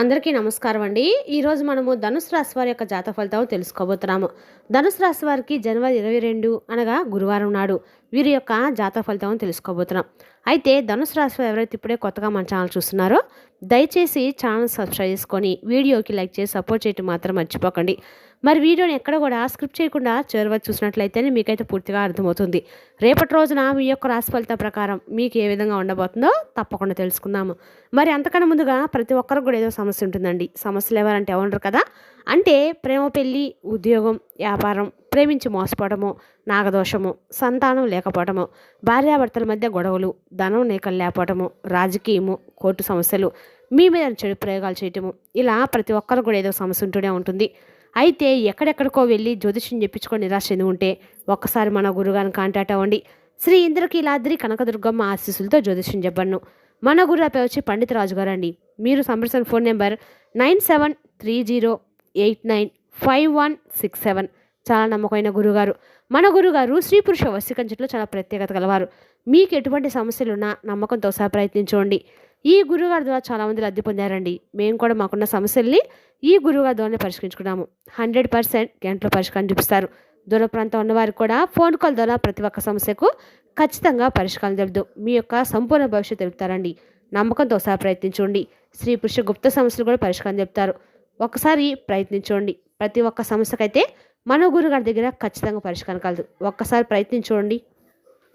అందరికీ నమస్కారం అండి. ఈరోజు మనము ధనుసు రాశి వారి యొక్క జాతక ఫలితాలు తెలుసుకోబోతున్నాము. ధనుసు రాశి వారికి జనవరి ఇరవై రెండు అనగా గురువారం నాడు. వీరి యొక్క జాతక ఫలితం తెలుసుకోబోతున్నాం. అయితే ధనుసు రాశి ఎవరైతే ఇప్పుడే కొత్తగా మన ఛానల్ చూస్తున్నారో దయచేసి ఛానల్ సబ్స్క్రైబ్ చేసుకొని వీడియోకి లైక్ చేసి సపోర్ట్ చేయటం మాత్రం మర్చిపోకండి. మరి వీడియోని ఎక్కడ కూడా స్క్రిప్ట్ చేయకుండా చేరువ చూసినట్లయితేనే మీకైతే పూర్తిగా అర్థమవుతుంది. రేపటి రోజున మీ యొక్క రాశి ఫలిత ప్రకారం మీకు ఏ విధంగా ఉండబోతుందో తప్పకుండా తెలుసుకుందాము. మరి అంతకన్నా ముందుగా ప్రతి ఒక్కరికి కూడా ఏదో సమస్య ఉంటుందండి. సమస్యలు ఎవరంటే ఎవరు కదా? అంటే ప్రేమ పెళ్ళి ఉద్యోగం వ్యాపారం ప్రేమించి మోసపోవడము నాగదోషము సంతానం లేకపోవడము భార్యాభర్తల మధ్య గొడవలు ధనం నేకలు లేకపోవడము రాజకీయము కోర్టు సమస్యలు మీ మీద చెడు ప్రయోగాలు చేయటము ఇలా ప్రతి ఒక్కరు కూడా ఏదో సమస్య ఉంటూనే ఉంటుంది. అయితే ఎక్కడెక్కడికో వెళ్ళి జ్యోతిష్యం చెప్పించుకొని నిరాశ చెంది ఉంటే ఒక్కసారి మన గురుగారిని కాంటాక్ట్ అవ్వండి. శ్రీ ఇంద్రకీలాద్రి కనకదుర్గమ్మ ఆశీస్సులతో జ్యోతిష్యం చెప్పను మన గురుపై వచ్చి పండిత రాజు గారు అండి. మీరు సంప్రదించిన phone number nine seven three zero eight nine five one six seven. చాలా నమ్మకమైన గురుగారు. మన గురుగారు స్త్రీ పురుష వశీకంచట్లో చాలా ప్రత్యేకత కలవారు మీకు ఎటువంటి సమస్యలున్నా నమ్మకంతో సహా ప్రయత్నించండి. ఈ గురుగారి ద్వారా చాలామంది లబ్ధి పొందారండి. మేము కూడా మాకున్న సమస్యల్ని ఈ గురుగారి ద్వారానే పరిష్కరించుకున్నాము. హండ్రెడ్ పర్సెంట్ గంటలో పరిష్కారం చూపిస్తారు. దూర ప్రాంతం ఉన్నవారికి కూడా ఫోన్ కాల్ ద్వారా ప్రతి ఒక్క సమస్యకు ఖచ్చితంగా పరిష్కారం తెలుపుదు మీ యొక్క సంపూర్ణ భవిష్యత్తు తెలుపుతారండి. నమ్మకంతో సహా ప్రయత్నించండి. స్త్రీ పురుష గుప్త సమస్యలు కూడా పరిష్కారం చెప్తారు. ఒకసారి ప్రయత్నించండి. ప్రతి ఒక్క సమస్యకైతే మన గురుగారి దగ్గర ఖచ్చితంగా పరిష్కారం కలదు ఒక్కసారి ప్రయత్నించండి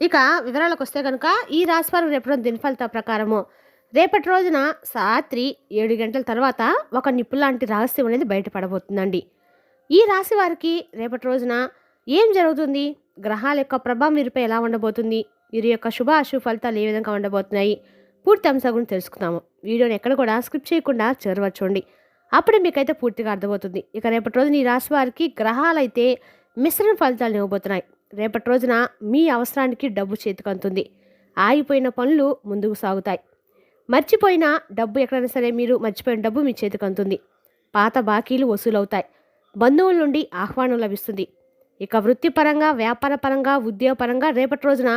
ఇక వివరాలకు వస్తే కనుక ఈ రాశివారం రేపటి రోజు దినఫలిత ప్రకారము. రేపటి రోజున రాత్రి ఏడు గంటల తర్వాత ఒక నిప్పు లాంటి రహస్యం అనేది బయటపడబోతుందండి. ఈ రాశి వారికి రేపటి రోజున ఏం జరుగుతుంది? గ్రహాల యొక్క ప్రభావం వీరిపై ఎలా ఉండబోతుంది? వీరి యొక్క శుభ అశుభ ఫలితాలు ఏ విధంగా ఉండబోతున్నాయి? పూర్తి అంశాల గురించి తెలుసుకుందాము. వీడియోని ఎక్కడ కూడా స్క్రిప్ట్ చేయకుండా చేరవచ్చండి అప్పుడే మీకైతే పూర్తిగా అర్థమవుతుంది. ఇక రేపటి రోజున ఈ రాశి వారికి గ్రహాలైతే మిశ్రమ ఫలితాలు ఇవ్వబోతున్నాయి. రేపటి రోజున మీ అవసరానికి డబ్బు చేతికి అందుతుంది. ఆగిపోయిన పనులు ముందుకు సాగుతాయి. మర్చిపోయిన డబ్బు ఎక్కడైనా సరే మీరు మర్చిపోయిన డబ్బు మీ చేతికి అందుతుంది. పాత బాకీలు వసూలవుతాయి. బంధువుల నుండి ఆహ్వానం లభిస్తుంది. ఇక వృత్తిపరంగా వ్యాపారపరంగా ఉద్యోగపరంగా రేపటి రోజున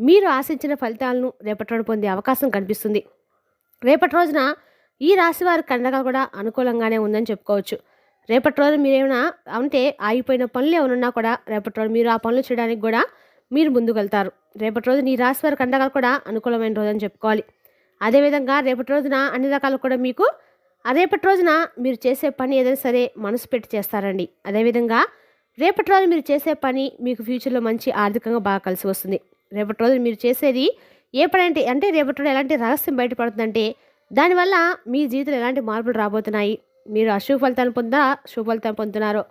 మీరు ఆశించిన ఫలితాలను రేపటి రోజున పొందే అవకాశం కనిపిస్తుంది. రేపటి రోజున ఈ రాశి వారి కండగా కూడా అనుకూలంగానే ఉందని చెప్పుకోవచ్చు. రేపటి రోజు మీరేమైనా అంటే ఆగిపోయిన పనులు ఏమైనా ఉన్నా కూడా రేపటి రోజు మీరు ఆ పనులు చేయడానికి కూడా మీరు ముందుకెళ్తారు. రేపటి రోజు ఈ రాశి వారి కండగా కూడా అనుకూలమైన రోజు అని చెప్పుకోవాలి. అదేవిధంగా రేపటి రోజున అన్ని రకాలు కూడా మీకు ఆ రేపటి రోజున మీరు చేసే పని ఏదైనా సరే మనసు పెట్టి చేస్తారండి. అదేవిధంగా రేపటి రోజు మీరు చేసే పని మీకు ఫ్యూచర్లో మంచి ఆర్థికంగా బాగా కలిసి వస్తుంది. రేపటి రోజు మీరు చేసేది ఏ పని అంటే అంటే రేపటి రోజు ఎలాంటి రహస్యం బయటపడుతుందంటే దానివల్ల మీ జీవితంలో ఎలాంటి మార్పులు రాబోతున్నాయి? మీరు అశుభ ఫలితాలు పొందా శుభ పొందుతున్నారో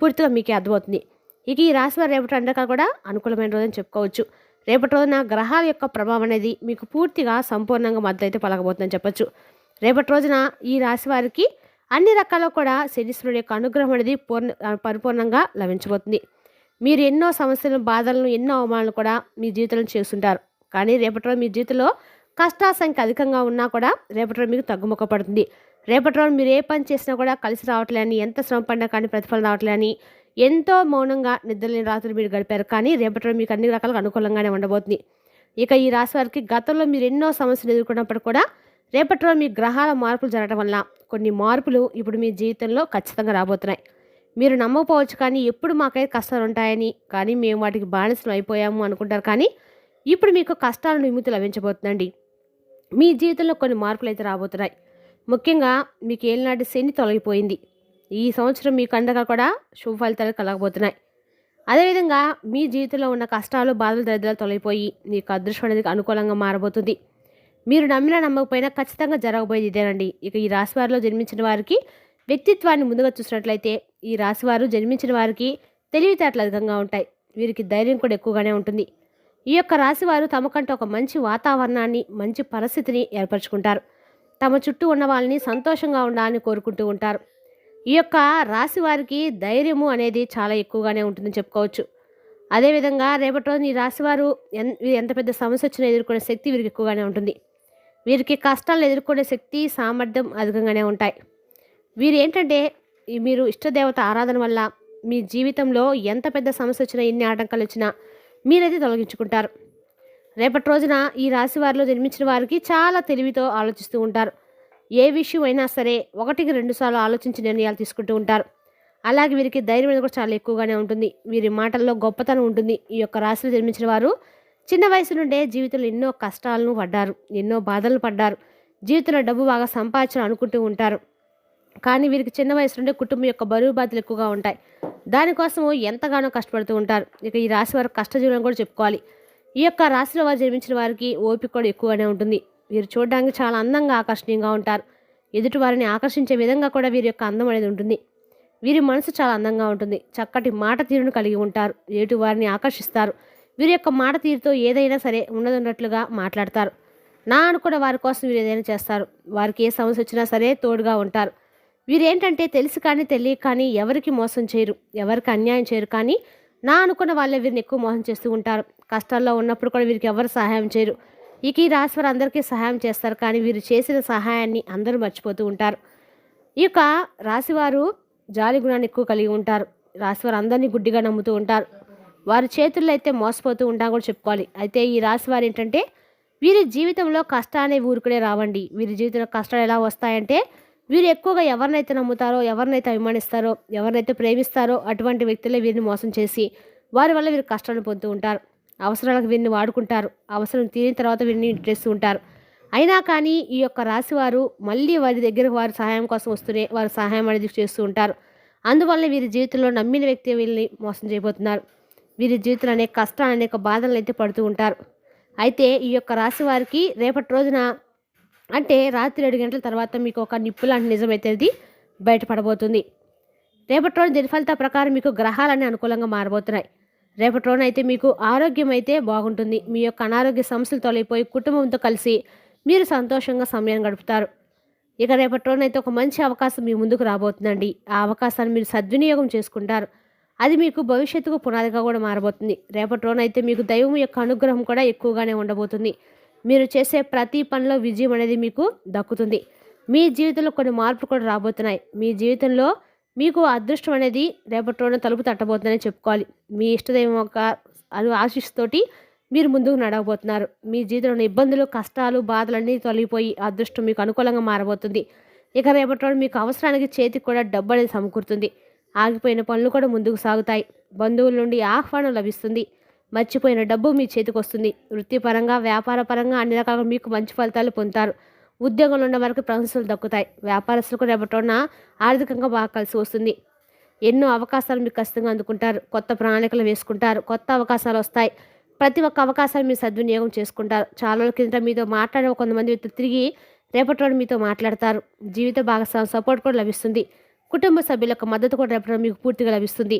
పూర్తిగా మీకే అర్థమవుతుంది. ఇక ఈ రాశి వారు రేపటి అండగా కూడా అనుకూలమైన రోజని చెప్పుకోవచ్చు. రేపటి రోజున గ్రహాల యొక్క ప్రభావం అనేది మీకు పూర్తిగా సంపూర్ణంగా మద్దతు అయితే పలకబోతుందని చెప్పొచ్చు. రేపటి రోజున ఈ రాశి వారికి అన్ని రకాల కూడా శనీశ్వరుడు యొక్క అనుగ్రహం అనేది పూర్ణ పరిపూర్ణంగా లభించబోతుంది. మీరు ఎన్నో సమస్యలను బాధలను ఎన్నో అవమానాలు కూడా మీ జీవితంలో చేస్తుంటారు. కానీ రేపటి రోజు మీ జీవితంలో కష్టాల సంఖ్య అధికంగా ఉన్నా కూడా రేపటి రోజు మీకు తగ్గుముఖ పడుతుంది రేపటి రోజు మీరు ఏ పని చేసినా కూడా కలిసి రావట్లేని ఎంత శ్రమ పడినా కానీ ప్రతిఫలం రావట్లేని ఎంతో మౌనంగా నిద్రలేని రాత్రులు మీరు గడిపారు. కానీ రేపటి రోజు మీకు అన్ని రకాలుగా అనుకూలంగానే ఉండబోతుంది. ఇక ఈ రాశి వారికి గతంలో మీరు ఎన్నో సమస్యలు ఎదుర్కొన్నప్పుడు కూడా రేపటి రోజు మీ గ్రహాల మార్పులు జరగడం వల్ల కొన్ని మార్పులు ఇప్పుడు మీ జీవితంలో ఖచ్చితంగా రాబోతున్నాయి. మీరు నమ్మకపోవచ్చు కానీ ఎప్పుడు మాకైతే కష్టాలు ఉంటాయని కానీ మేము వాటికి బానిసలు అయిపోయాము అనుకుంటారు. కానీ ఇప్పుడు మీకు కష్టాల విముక్తి లభించబోతుందండి. మీ జీవితంలో కొన్ని మార్పులు అయితే రాబోతున్నాయి. ముఖ్యంగా మీకు ఏలినాటి శని తొలగిపోయింది. ఈ సంవత్సరం మీకు అందగా కూడా శుభ ఫలితాలు కలగబోతున్నాయి. అదేవిధంగా మీ జీవితంలో ఉన్న కష్టాలు బాధలు దరిద్రాలు తొలగిపోయి మీకు అదృష్టం అనేది అనుకూలంగా మారబోతుంది. మీరు నమ్మినా నమ్మకపోయినా ఖచ్చితంగా జరగబోయేది ఇదేనండి. ఇక ఈ రాశి వారిలో జన్మించిన వారికి వ్యక్తిత్వాన్ని ముందుగా చూసినట్లయితే ఈ రాశి వారు జన్మించిన వారికి తెలివితేటలు అధికంగా ఉంటాయి. వీరికి ధైర్యం కూడా ఎక్కువగానే ఉంటుంది. ఈ యొక్క రాశివారు తమకంటే ఒక మంచి వాతావరణాన్ని మంచి పరిస్థితిని ఏర్పరచుకుంటారు. తమ చుట్టూ ఉన్న వాళ్ళని సంతోషంగా ఉండాలని కోరుకుంటూ ఉంటారు. ఈ యొక్క రాశి వారికి ధైర్యము అనేది చాలా ఎక్కువగానే ఉంటుందని చెప్పుకోవచ్చు. అదేవిధంగా రేపటి రోజు ఈ రాశివారు ఎన్ ఎంత పెద్ద సమస్య వచ్చినా ఎదుర్కొనే శక్తి వీరికి ఎక్కువగానే ఉంటుంది. వీరికి కష్టాలను ఎదుర్కొనే శక్తి సామర్థ్యం అధికంగానే ఉంటాయి. వీరు ఏంటంటే మీరు ఇష్టదేవత ఆరాధన వల్ల మీ జీవితంలో ఎంత పెద్ద సమస్య వచ్చినా ఎన్ని ఆటంకాలు వచ్చినా మీరైతే తొలగించుకుంటారు. రేపటి రోజున ఈ రాశి వారిలో జన్మించిన వారికి చాలా తెలివితో ఆలోచిస్తూ ఉంటారు. ఏ విషయం అయినా సరే ఒకటికి రెండు సార్లు ఆలోచించి నిర్ణయాలు తీసుకుంటూ ఉంటారు. అలాగే వీరికి ధైర్యం అనేది కూడా చాలా ఎక్కువగానే ఉంటుంది. వీరి మాటల్లో గొప్పతనం ఉంటుంది. ఈ యొక్క రాశిలో జన్మించిన వారు చిన్న వయసు నుండే జీవితంలో ఎన్నో కష్టాలను పడ్డారు. ఎన్నో బాధలు పడ్డారు. జీవితంలో డబ్బు బాగా సంపాదించాలని అనుకుంటూ ఉంటారు. కానీ వీరికి చిన్న వయసు నుండే కుటుంబం యొక్క బరువు బాధలు ఎక్కువగా ఉంటాయి. దానికోసం ఎంతగానో కష్టపడుతూ ఉంటారు. ఇక ఈ రాశి వారు కష్టజీవనం కూడా చెప్పుకోవాలి. ఈ యొక్క రాశిలో వారు జన్మించిన వారికి ఓపిక కూడా ఎక్కువగానే ఉంటుంది. వీరు చూడడానికి చాలా అందంగా ఆకర్షణీయంగా ఉంటారు. ఎదుటి వారిని ఆకర్షించే విధంగా కూడా వీరి యొక్క అందం అనేది ఉంటుంది. వీరి మనసు చాలా అందంగా ఉంటుంది. చక్కటి మాట తీరును కలిగి ఉంటారు. ఎదుటి వారిని ఆకర్షిస్తారు. వీరి యొక్క మాట తీరుతో ఏదైనా సరే ఉన్నదన్నట్లుగా మాట్లాడతారు. నా అనుకున్న వారి కోసం వీరు ఏదైనా చేస్తారు. వారికి ఏ సమస్య వచ్చినా సరే తోడుగా ఉంటారు. వీరేంటంటే తెలుసు కానీ తెలియక కానీ ఎవరికి మోసం చేయరు ఎవరికి అన్యాయం చేయరు. కానీ నా అనుకున్న వాళ్ళే వీరిని ఎక్కువ మోసం చేస్తూ ఉంటారు. కష్టాల్లో ఉన్నప్పుడు కూడా వీరికి ఎవరు సహాయం చేయరు. ఇక ఈ రాశి వారు అందరికీ సహాయం చేస్తారు కానీ వీరు చేసిన సహాయాన్ని అందరూ మర్చిపోతూ ఉంటారు. ఈ యొక్క రాశివారు జాలి గుణాన్ని ఎక్కువ కలిగి ఉంటారు. రాశివారు అందరినీ గుడ్డిగా నమ్ముతూ ఉంటారు. వారి చేతుల్లో అయితే మోసపోతూ ఉంటాం కూడా చెప్పుకోవాలి. అయితే ఈ రాశివారు ఏంటంటే వీరి జీవితంలో కష్టాన్ని ఊరుకునే రావండి. వీరి జీవితంలో కష్టాలు ఎలా వస్తాయంటే వీరు ఎక్కువగా ఎవరినైతే నమ్ముతారో ఎవరినైతే అభిమానిస్తారో ఎవరినైతే ప్రేమిస్తారో అటువంటి వ్యక్తులే వీరిని మోసం చేసి వారి వల్ల వీరు కష్టాలు పొందుతూ ఉంటారు. అవసరాలకు వీరిని వాడుకుంటారు. అవసరం తీరిన తర్వాత వీరిని చేస్తూ ఉంటారు. అయినా కానీ ఈ యొక్క రాశి వారు మళ్ళీ వారి దగ్గర వారి సహాయం కోసం వస్తూనే వారు సహాయం అనేది చేస్తూ ఉంటారు. అందువల్ల వీరి జీవితంలో నమ్మిన వ్యక్తి వీళ్ళని మోసం చేయబోతున్నారు. వీరి జీవితంలో అనేక కష్టాలు అనేక బాధలను అయితే పడుతూ ఉంటారు. అయితే ఈ యొక్క రాశి వారికి రేపటి రోజున అంటే రాత్రి ఏడు గంటల తర్వాత మీకు ఒక నిప్పు లాంటి నిజమైతే అది బయటపడబోతుంది. రేపటి రోజు దినఫలిత ప్రకారం మీకు గ్రహాలన్నీ అనుకూలంగా మారబోతున్నాయి. రేపటి రోజున అయితే మీకు ఆరోగ్యం అయితే బాగుంటుంది. మీ యొక్క అనారోగ్య సమస్యలు తొలగిపోయి కుటుంబంతో కలిసి మీరు సంతోషంగా సమయం గడుపుతారు. ఇక రేపటి రోజున అయితే ఒక మంచి అవకాశం మీ ముందుకు రాబోతుందండి. ఆ అవకాశాన్ని మీరు సద్వినియోగం చేసుకుంటారు. అది మీకు భవిష్యత్తుకు పునాదిగా కూడా మారబోతుంది. రేపటి రోజున అయితే మీకు దైవం యొక్క అనుగ్రహం కూడా ఎక్కువగానే ఉండబోతుంది. మీరు చేసే ప్రతి పనిలో విజయం అనేది మీకు దక్కుతుంది. మీ జీవితంలో కొన్ని మార్పులు కూడా రాబోతున్నాయి. మీ జీవితంలో మీకు అదృష్టం అనేది రేపటి రోజున తలుపు తట్టబోతుందని చెప్పుకోవాలి. మీ ఇష్టదైవం యొక్క అని ఆశీస్సుతోటి మీరు ముందుకు నడవబోతున్నారు. మీ జీవితంలో ఇబ్బందులు కష్టాలు బాధలన్నీ తొలగిపోయి అదృష్టం మీకు అనుకూలంగా మారబోతుంది. ఇక రేపటి రోజు మీకు అవసరానికి చేతికి కూడా డబ్బు అనేది సమకూరుతుంది. ఆగిపోయిన పనులు కూడా ముందుకు సాగుతాయి. బంధువుల నుండి ఆహ్వానం లభిస్తుంది. మర్చిపోయిన డబ్బు మీ చేతికి వస్తుంది. వృత్తిపరంగా వ్యాపార పరంగా అన్ని రకాలుగా మీకు మంచి ఫలితాలు పొందుతారు. ఉద్యోగంలో ఉన్న వారికి ప్రశంసలు దక్కుతాయి. వ్యాపారస్తులకు రేపటిన ఆర్థికంగా బాగా కలిసి వస్తుంది. ఎన్నో అవకాశాలు మీకు ఖచ్చితంగా అందుకుంటారు. కొత్త ప్రణాళికలు వేసుకుంటారు. కొత్త అవకాశాలు వస్తాయి. ప్రతి ఒక్క అవకాశాన్ని మీరు సద్వినియోగం చేసుకుంటారు. చాలా రోజుల కిందట మీతో మాట్లాడే కొంతమంది వ్యక్తులు తిరిగి రేపటి రోజు మీతో మాట్లాడతారు. జీవిత భాగస్వామి సపోర్ట్ కూడా లభిస్తుంది. కుటుంబ సభ్యుల మద్దతు కూడా రేపటి రోజు మీకు పూర్తిగా లభిస్తుంది.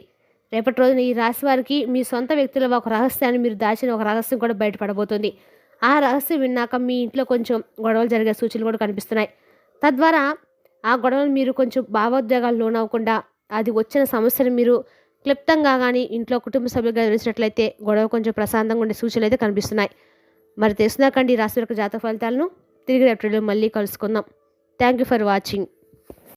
రేపటి రోజున ఈ రాశి వారికి మీ సొంత వ్యక్తుల ఒక రహస్యాన్ని మీరు దాచిన ఒక రహస్యం కూడా బయటపడబోతుంది. ఆ రహస్యం విన్నాక మీ ఇంట్లో కొంచెం గొడవలు జరిగే సూచనలు కూడా కనిపిస్తున్నాయి. తద్వారా ఆ గొడవలు మీరు కొంచెం భావోద్వేగాలు లోనవ్వకుండా అది వచ్చిన సమస్యను మీరు క్లుప్తంగా కానీ ఇంట్లో కుటుంబ సభ్యులుగా గమనించినట్లయితే గొడవ కొంచెం ప్రశాంతంగా ఉండే సూచనలు అయితే కనిపిస్తున్నాయి. మరి తెలిసినాకండి ఈ రాశి యొక్క జాతక ఫలితాలను తిరిగి రేపటిలో మళ్ళీ కలుసుకుందాం. Thank you for watching